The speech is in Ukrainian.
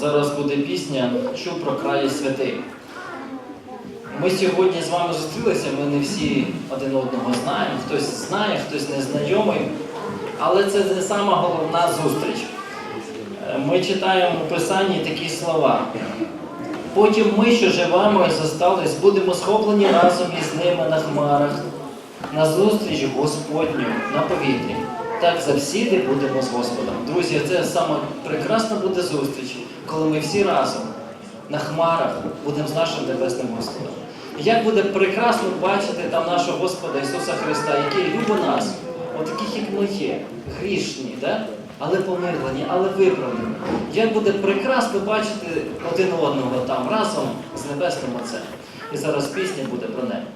зараз буде пісня Чув про краї святий. Ми сьогодні з вами зустрілися, ми не всі один одного знаємо, хтось знає, хтось не знайомий, але це не сама головна зустріч. Ми читаємо у Писанні такі слова. Потім ми, що живемо і зостались, будемо схоплені разом із ними на хмарах, на зустріч Господню на повітрі. Так завсіди будемо з Господом. Друзі, це саме прекрасна буде зустріч, коли ми всі разом на хмарах будемо з нашим небесним Господом. Як буде прекрасно бачити там нашого Господа Ісуса Христа, який любить нас, от як ми є, грішні, да? але помилені, але виправдані. Як буде прекрасно бачити один одного там разом з Небесним Отцем. І зараз пісня буде про небо.